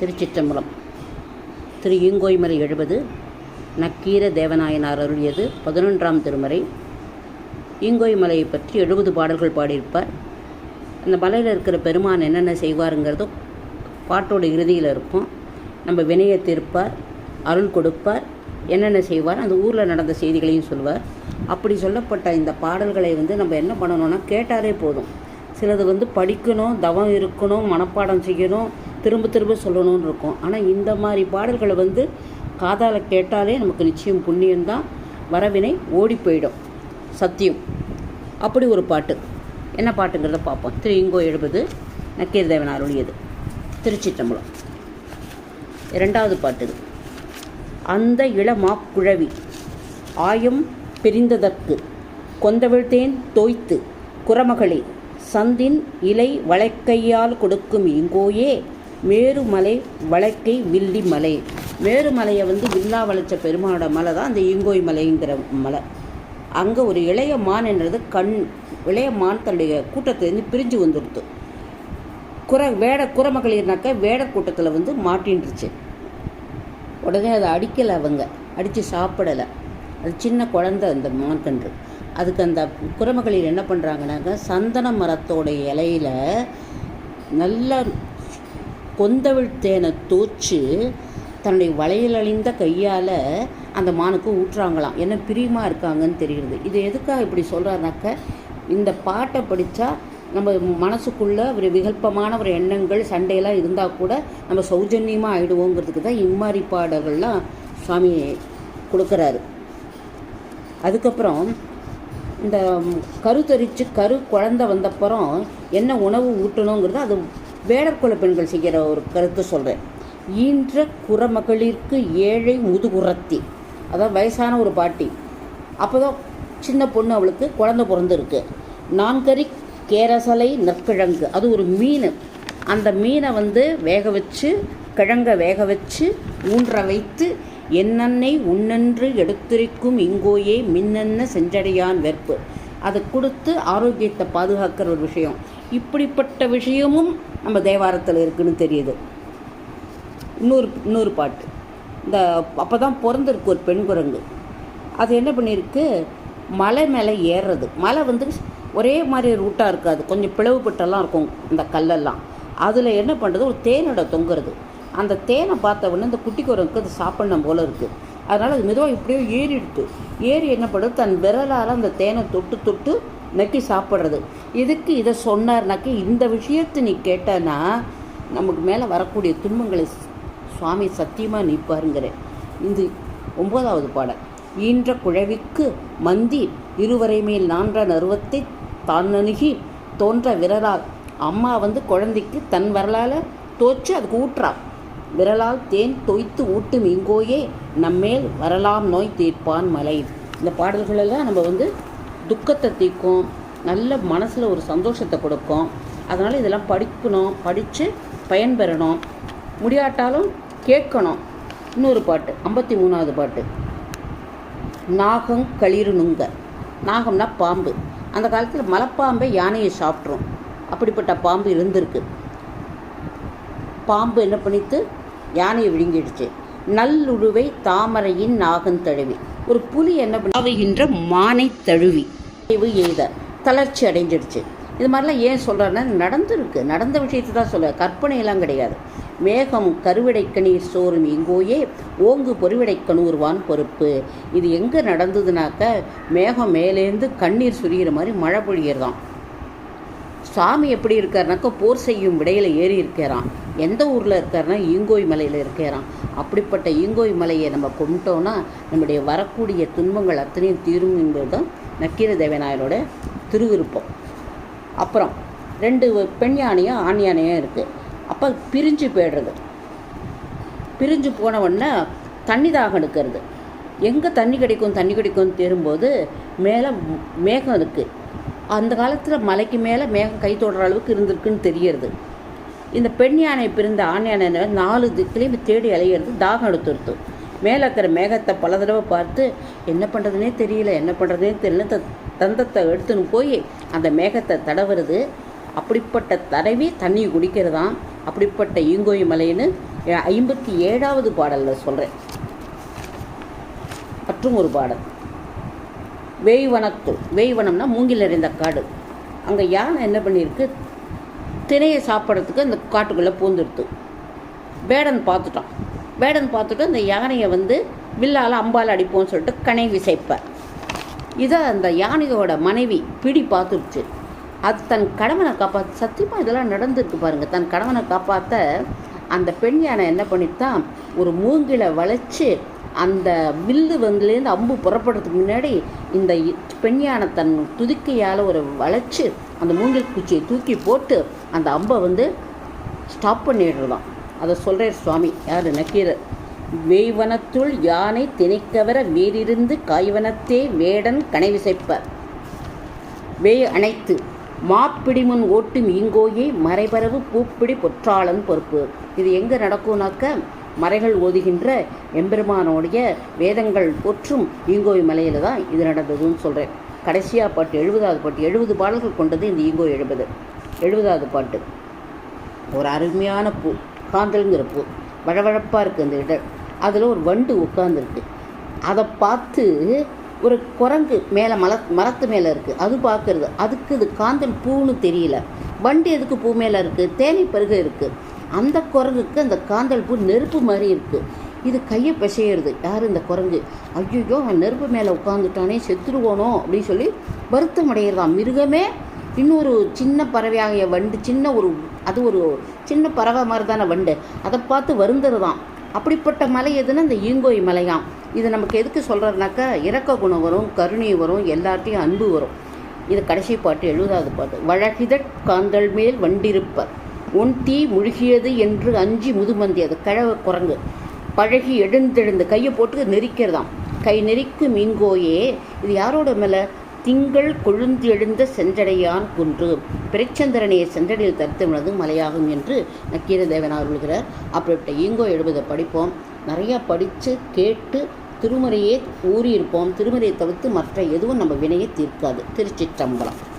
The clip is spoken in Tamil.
திருச்சிற்றம்பலம். திரு ஈங்கோய்மலை எழுபது நக்கீர தேவநாயனார் அருளியது பதினொன்றாம் திருமறை. ஈங்கோய்மலையை பற்றி எழுபது பாடல்கள் பாடியிருப்பார். அந்த மலையில் இருக்கிற பெருமான் என்னென்ன செய்வாருங்கிறதும் பாட்டோட இறுதியில் இருக்கும் நம்ம வினையை தீர்ப்பார் அருள் கொடுப்பார் என்னென்ன செய்வார் அந்த ஊரில் நடந்த செய்திகளையும் சொல்வார். அப்படி சொல்லப்பட்ட இந்த பாடல்களை வந்து நம்ம என்ன பண்ணணும்னா கேட்டாலே போதும். சிலது வந்து படிக்கணும் தவம் இருக்கணும் மனப்பாடம் செய்யணும் திரும்ப திரும்ப சொல்லணும்னு இருக்கும். ஆனால் இந்த மாதிரி பாடல்களை வந்து காதால் கேட்டாலே நமக்கு நிச்சயம் புண்ணியம்தான். வரவினை ஓடி போயிடும். சத்தியம். அப்படி ஒரு பாட்டு. என்ன பாட்டுங்கிறத பார்ப்போம். திரு இங்கோ எழுபது நக்கீர்தேவன் அருளியது. திருச்சிற்றம்பலம். இரண்டாவது பாட்டு இது. அந்த இளமாக்குழவி ஆயம் பிரிந்ததற்கு கொந்தவிழ்த்தேன் தோய்த்து குரமகளே சந்தின் இலை வளைக்கையால் கொடுக்கும் இங்கோயே மேருமலை வளைக்கை வில்லி மலை. மேருமலையை வந்து வில்லா வளைச்ச பெருமானோட மலை தான் அந்த ஈங்கோய் மலைங்கிற மலை. அங்கே ஒரு இளைய மான் என்றது கண் இளைய மான் தன்னுடைய கூட்டத்திலேருந்து பிரிஞ்சு வந்துடுத்து குர வேட குரமகளிர்னாக்க வேடர் கூட்டத்தில் வந்து மாட்டின்றுச்சு. உடனே அதை அடிக்கலை அவங்க. அடித்து சாப்பிடலை. அது சின்ன குழந்தை அந்த மான்கன்று அதுக்கு அந்த குரமகளிர் என்ன பண்ணுறாங்கனாக்க சந்தன மரத்தோட இலையில நல்ல கொந்தவிழ் தேனை தோச்சு தன்னுடைய வளையல் அழிந்த கையால் அந்த மானுக்கு ஊற்றுறாங்களாம் என்ன பிரியமாக இருக்காங்கன்னு தெரிகிறது. இது எதுக்காக இப்படி சொல்கிறாருனாக்க இந்த பாட்டை படித்தா நம்ம மனசுக்குள்ளே ஒரு விகல்பமான ஒரு எண்ணங்கள் சண்டையெல்லாம் இருந்தால் கூட நம்ம சௌஜன்யமாக ஆகிடுவோங்கிறதுக்கு தான் இம்மாரி பாடல்கள்லாம் சுவாமி கொடுக்குறாரு. அதுக்கப்புறம் இந்த கருத்தரித்து கரு குழந்த வந்தப்புறம் என்ன உணவு ஊட்டணுங்கிறது அது வேடர்குல பெண்கள் செய்கிற ஒரு கருத்து சொல்கிறேன் ஈன்ற குறமகளிற்கு ஏழை முதுகுரத்தி அதான் வயசான ஒரு பாட்டி. அப்போ தான் சின்ன பொண்ணு அவளுக்கு குழந்த பிறந்திருக்கு. நான்கறி கேரசலை நற்கிழங்கு. அது ஒரு மீன். அந்த மீனை வந்து வேக வச்சு கிழங்க வேக வச்சு ஊன்ற வைத்து என்னென்னை உன்னென்று எடுத்துரைக்கும் இங்கோயே மின்னென்ன செஞ்சடையான் வெற்பு. அதை கொடுத்து ஆரோக்கியத்தை பாதுகாக்கிற ஒரு விஷயம். இப்படிப்பட்ட விஷயமும் நம்ம தேவாரத்தில் இருக்குன்னு தெரியுது. இன்னொரு இன்னொரு பாட்டு. இந்த அப்போ தான் பிறந்திருக்கு ஒரு பெண் குரங்கு. அது என்ன பண்ணியிருக்கு? மலை மேலே ஏறுறது. மலை வந்து ஒரே மாதிரி ரூட்டாக இருக்காது. கொஞ்சம் பிளவுபட்டெல்லாம் இருக்கும் இந்த கல்லெல்லாம். அதில் என்ன பண்ணுறது ஒரு தேனோட தொங்குறது. அந்த தேனை பார்த்த உடனே இந்த குட்டி குரங்குக்கு அது சாப்பிடணும் போல இருக்குது அதனால் அது மெதுவாக இப்படியோ ஏறிடுது. ஏறி என்ன பண்ணுறது தன் விரலால் அந்த தேனை தொட்டு தொட்டு நக்கி சாப்பிட்றது. இதுக்கு இதை சொன்னார்னாக்கி இந்த விஷயத்தை நீ கேட்டனா நமக்கு மேலே வரக்கூடிய துன்பங்களை சுவாமி சத்தியமாக நிற்பாருங்கிறேன் இது ஒன்பதாவது பாடல். ஈன்ற குழவிக்கு மந்தி இருவரை மேல் நான்ற நருவத்தை தான் அணுகி தோன்ற விரலால் அம்மா வந்து குழந்தைக்கு தன் வரலால் தோச்சு அதுக்கு ஊட்டுறா. விரலால் தேன் தொய்த்து ஊட்டும் இங்கோயே நம்மேல் வரலாம் நோய் தீர்ப்பான் மலை. இந்த பாடல்களெல்லாம் நம்ம வந்து துக்கத்தை தீர்க்கும் நல்ல மனசில் ஒரு சந்தோஷத்தை கொடுக்கும். அதனால் இதெல்லாம் படிக்கணும் படித்து பயன்பெறணும். முடியாட்டாலும் கேட்கணும். இன்னொரு பாட்டு ஐம்பத்தி மூணாவது பாட்டு. நாகம் களிறு நுங்க. நாகம்னா பாம்பு. அந்த காலத்தில் மலைப்பாம்பை யானையை சாப்பிட்ரும். அப்படிப்பட்ட பாம்பு இருந்திருக்கு. பாம்பு என்ன பண்ணித்து யானையை விழுங்கிடுச்சு. நல்லுழுவை தாமரையின் நாகன் தழுவி. ஒரு புலி என்ன பண்ணுகின்ற மானை தழுவி. எய்த. தளர்ச்சி அடைஞ்சிடுச்சு. இது மாதிரிலாம் ஏன் சொல்கிறேன்னா நடந்திருக்கு. நடந்த விஷயத்தை தான் சொல்ல கற்பனையெல்லாம் கிடையாது. மேகம் கருவிடைக்கணீர் சோறும் இங்கோயே ஓங்கு பொறிவிடைக்கணூர்வான் பொறுப்பு. இது எங்கே நடந்ததுனாக்க மேகம் மேலேருந்து கண்ணீர் சுரிகிற மாதிரி மழை பொழியறதான் சாமி எப்படி இருக்காருனாக்கா போர் செய்யும் விடையில் ஏறி இருக்கிறான். எந்த ஊரில் இருக்காருன்னா ஈங்கோய் மலையில் இருக்கிறான். அப்படிப்பட்ட ஈங்கோய் மலையை நம்ம கும்பிட்டோன்னா நம்முடைய வரக்கூடிய துன்பங்கள் அத்தனையும் தீரும் என்பது தான் நக்கீர தேவநாயனோட திருவிருப்பம். அப்புறம் ரெண்டு பெண் யானையும் ஆண் யானையும் இருக்குது அப்போ பிரிஞ்சு போயிடுறது. பிரிஞ்சு போன உடனே தண்ணி தாகம் எடுக்கிறது. எங்கே தண்ணி கிடைக்கும் தண்ணி கிடைக்கும்னு தேரும்போது மேலே மேகம் இருக்குது அந்த காலத்தில் மலைக்கு மேலே மேகம் கை தொடுற அளவுக்கு இருந்திருக்குன்னு தெரியறது. இந்த பெண் யானை பிரிந்த ஆண் யானை நாலு திக்கிலையும் தேடி அலையிறது தாகம் எடுத்துருத்து மேலே இருக்கிற மேகத்தை பல தடவை பார்த்து என்ன பண்ணுறதுனே தெரியல என்ன பண்ணுறதுனே தெரியல த தந்தத்தை எடுத்துன்னு போய் அந்த மேகத்தை தடவுறது. அப்படிப்பட்ட தடவி தண்ணி தான் அப்படிப்பட்ட ஈங்கோய் மலைன்னு ஐம்பத்தி ஏழாவது பாடலில் சொல்கிறேன் மற்றும் ஒரு பாடல். வேய்வனத்துள் வேய்வனம்னா மூங்கில் நிறைந்த காடு. அங்கே யானை என்ன பண்ணியிருக்கு? தினையை சாப்பிட்றதுக்கு அந்த காட்டுக்குள்ளே பூந்துடுத்து வேடன் பார்த்துட்டான். வேடன் பார்த்துட்டு அந்த யானையை வந்து வில்லால் அம்பால் அடிப்போம்னு சொல்லிட்டு கனை விசைப்பார். இதை அந்த யானையோட மனைவி பிடி பார்த்துருச்சு. அது தன் கணவனை காப்பாற்ற சத்தியமாக இதெல்லாம் நடந்துருக்கு பாருங்கள் தன் கணவனை காப்பாற்ற அந்த பெண் யானை என்ன பண்ணித்தான் ஒரு மூங்கிலை வளைச்சு அந்த வில்லு வந்துலேருந்து அம்பு புறப்படுறதுக்கு முன்னாடி இந்த பெண் யானை தன் துதிக்கையால் ஒரு வளைச்சு அந்த மூங்கில் குச்சியை தூக்கி போட்டு அந்த அம்பை வந்து ஸ்டாப் பண்ணிடுறதாம். அதை சொல்கிறார் சுவாமி யார் நக்கீரர்? வேய்வனத்துள் யானை திணைக்கவர வேறிருந்து காய்வனத்தே வேடன் கனைவிசைப்பர் வேய் அணைத்து மாப்பிடிமுன் ஓட்டும் இங்கோயே மறைபரவு பூப்பிடி பொற்றாளன் பொறுப்பு. இது எங்கே நடக்கும்னாக்க மறைகள் ஓதுகின்ற எம்பெருமானோடைய வேதங்கள் போற்றும் ஈங்கோய் மலையில் தான் இது நடந்ததுன்னு சொல்கிறேன் கடைசியாக பாட்டு எழுபதாவது பாட்டு எழுபது பாடல்கள் கொண்டது இந்த ஈங்கோய் எழுபது. எழுபதாவது பாட்டு. ஒரு அருமையான பூ காந்தல்ங்கிற பூ. வழவழப்பாக இருக்குது அந்த இடம் அதில் ஒரு வண்டு உட்காந்துருக்கு அதை பார்த்து ஒரு குரங்கு மேலே மல மரத்து மேலே இருக்குது அது பார்க்கறது. அதுக்கு இது காந்தல் பூன்னு தெரியல. வண்டு எதுக்கு பூ மேலே இருக்குது தேனி பருக இருக்குது அந்த குரங்குக்கு அந்த காந்தல் பூ நெருப்பு மாதிரி இருக்குது இது கையை பிசையிறது. யார் இந்த குரங்கு? ஐயோ அவன் நெருப்பு மேலே உட்காந்துட்டானே செத்துருவோனோ அப்படின்னு சொல்லி வருத்தம் அடையிறதாம். மிருகமே இன்னொரு சின்ன பறவையாகிய வண்டு சின்ன ஒரு அது ஒரு சின்ன பறவை மாதிரி தானே வண்டு. அதை பார்த்து வருந்துருதான் அப்படிப்பட்ட மலை எதுன்னா இந்த ஈங்கோய் மலையாம். இது நமக்கு எதுக்கு சொல்கிறதுனாக்கா இரக்க குணம் வரும் கருணை வரும் எல்லார்ட்டையும் அன்பு வரும். இது கடைசி பாட்டு எழுபதாவது பாட்டு. வழகிதற் காந்தல் மேல் வண்டிருப்பர். உன் தீ முழுகியது என்று அஞ்சி முதுமந்தி அது கழவ குரங்கு. பழகி எழுந்தெழுந்து கையை போட்டு நெரிக்கிறதாம். கை நெறிக்கும் இங்கோயே இது யாரோட மேலே? திங்கள் கொழுந்து எழுந்த செஞ்சடையான் குன்று. பிறைச்சந்திரனையை சென்றடையில் தரித்தவனது மலையாகும் என்று நக்கீர தேவனார் விழுகிறார் அப்படிப்பட்ட ஈங்கோ எழுபதை படிப்போம். நிறையா படித்து கேட்டு திருமறையே ஊறியிருப்போம். திருமறையை தவிர்த்து மற்ற எதுவும் நம்ம வினையை தீர்க்காது. திருச்சிற்றம்பலம்.